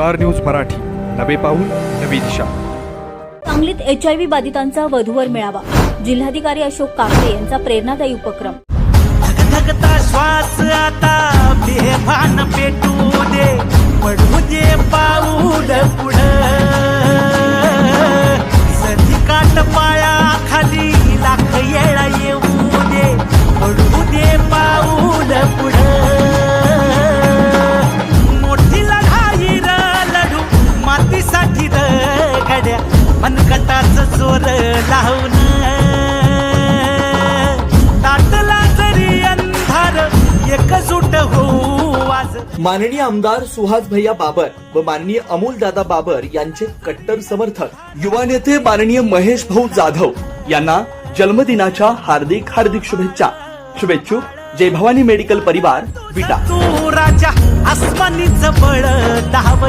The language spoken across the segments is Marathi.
Star news Marathi. नवे पाऊल नवी दिशा. सांगलीत एच आय व्ही बाधितांचा वधूवर मेळावा. जिल्हाधिकारी अशोक काकडे यांचा प्रेरणादायी उपक्रम. श्वास आता पेटू दे जोर लावून. ताटला जरी अंधार एकजूट होऊ आज. माननीय आमदार सुहास भैया बाबर व माननीय अमोल दादा बाबर यांचे कट्टर समर्थक युवा नेते माननीय महेश भाऊ जाधव यांना जन्मदिनाच्या हार्दिक हार्दिक शुभेच्छा. शुभेच्छुक जय भवानी मेडिकल परिवार विटा. तू राजा तू आभा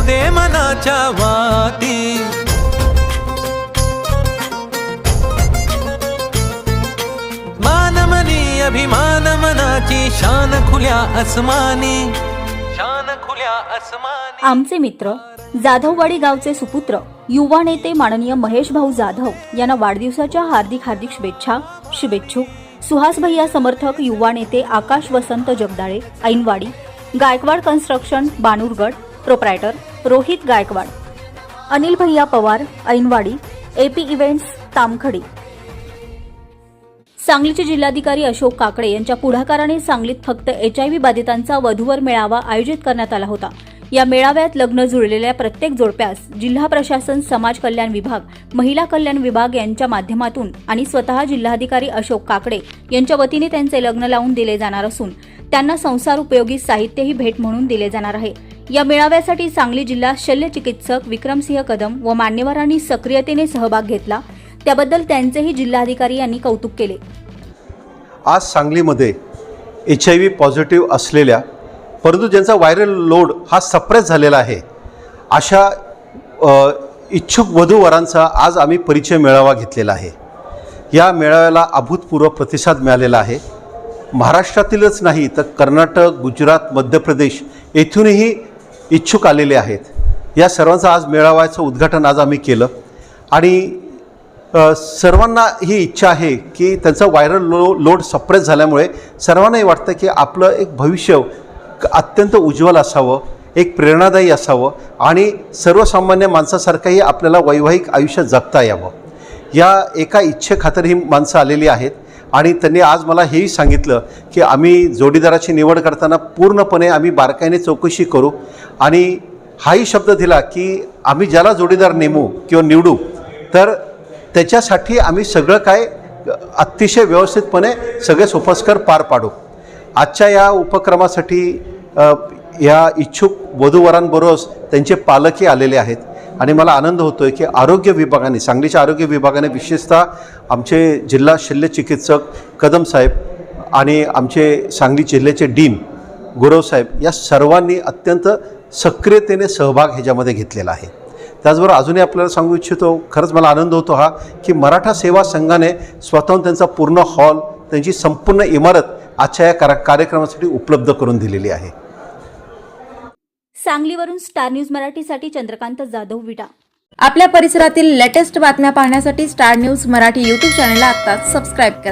मान मनाची शान खुल्या अस्मानी शान खुल्या असमानी आमचे मित्र जाधववाडी गावचे सुपुत्र युवा नेते माननीय महेश भाऊ जाधव यांना वाढदिवसाच्या हार्दिक हार्दिक शुभेच्छा शुभेच्छुक. सुहास भैया समर्थक युवा नेते Akash Vasant Jagdale Ainwadi. Gaikwad construction Banurgad proprietor Rohit Gaikwad. Anil भैया Pawar Ainwadi. AP events Tamkhadi. सांगलीचे जिल्हाधिकारी अशोक काकडे यांच्या पुढाकाराने सांगलीत फक्त एच आय व्ही बाधितांचा वधूवर मेळावा आयोजित करण्यात आला होता. या मेळाव्यात लग्न जुळलेल्या प्रत्येक जोडप्यास जिल्हा प्रशासन समाज कल्याण विभाग महिला कल्याण विभाग यांच्या माध्यमातून आणि स्वतः जिल्हाधिकारी अशोक काकडे यांच्या वतीने त्यांचे लग्न लावून दिले जाणार असून त्यांना संसार उपयोगी साहित्यही भेट म्हणून दिले जाणार आहे. या मेळाव्यासाठी सांगली जिल्हा शल्य चिकित्सक विक्रमसिंह कदम व मान्यवरांनी सक्रियतेने सहभाग घेतला. त्याबद्दल त्यांचेही जिल्हाधिकारी यांनी कौतुक केले. आज सांगलीमध्ये एच आय व्ही पॉझिटिव्ह असलेल्या परंतु ज्यांचा व्हायरल लोड हा सप्रेस झालेला आहे अशा इच्छुक वधूवरांचा आज आम्ही परिचय मेळावा घेतलेला आहे. या मेळाव्याला अभूतपूर्व प्रतिसाद मिळालेला आहे. महाराष्ट्रातीलच नाही तर कर्नाटक गुजरात मध्य प्रदेश येथूनही इच्छुक आलेले आहेत. या सर्वांचा आज मेळाव्याचं उद्घाटन आज आम्ही केलं. आणि सर्वांना ही इच्छा आहे की त्यांचा व्हायरल लो लोड सप्रेस झाल्यामुळे सर्वांनाही वाटतं की आपलं एक भविष्य क- अत्यंत उज्ज्वल असावं एक प्रेरणादायी असावं आणि सर्वसामान्य माणसासारखंही आपल्याला वैवाहिक आयुष्य जगता यावं. या एका इच्छेखातर ही माणसं आलेली आहेत आणि त्यांनी आज मला हेही सांगितलं की आम्ही जोडीदाराची निवड करताना पूर्णपणे आम्ही बारकाईने चौकशी करू आणि हाही शब्द दिला की आम्ही ज्याला जोडीदार नेमू किंवा निवडू तर त्याच्यासाठी आम्ही सगळं काय अतिशय व्यवस्थितपणे सगळे सोपस्कर पार पाडू. आजच्या या उपक्रमासाठी या इच्छुक वधूवरांबरोबर त्यांचे पालकही आलेले आहेत. आणि मला आनंद होतो आहे की आरोग्य विभागाने सांगलीच्या आरोग्य विभागाने विशेषतः आमचे जिल्हा शल्य चिकित्सक कदम साहेब आणि आमचे सांगली जिल्ह्याचे डीन गुरव साहेब या सर्वांनी अत्यंत सक्रियतेने सहभाग ह्याच्यामध्ये घेतलेला आहे. त्याचबरोबर अजूनही आपल्याला सांगू इच्छितो खरंच मला आनंद होतो हा की मराठा सेवा संघाने स्वतःहून त्यांचा पूर्ण हॉल त्यांची संपूर्ण इमारत आजच्या या कार्यक्रमासाठी उपलब्ध करून दिलेली आहे. सांगलीवरून स्टार न्यूज मराठीसाठी चंद्रकांत जाधव विटा आपल्या परिसरातील लेटेस्ट बातम्या पाहण्यासाठी स्टार न्यूज मराठी यूट्यूब चॅनलला आता सबस्क्राईब करा.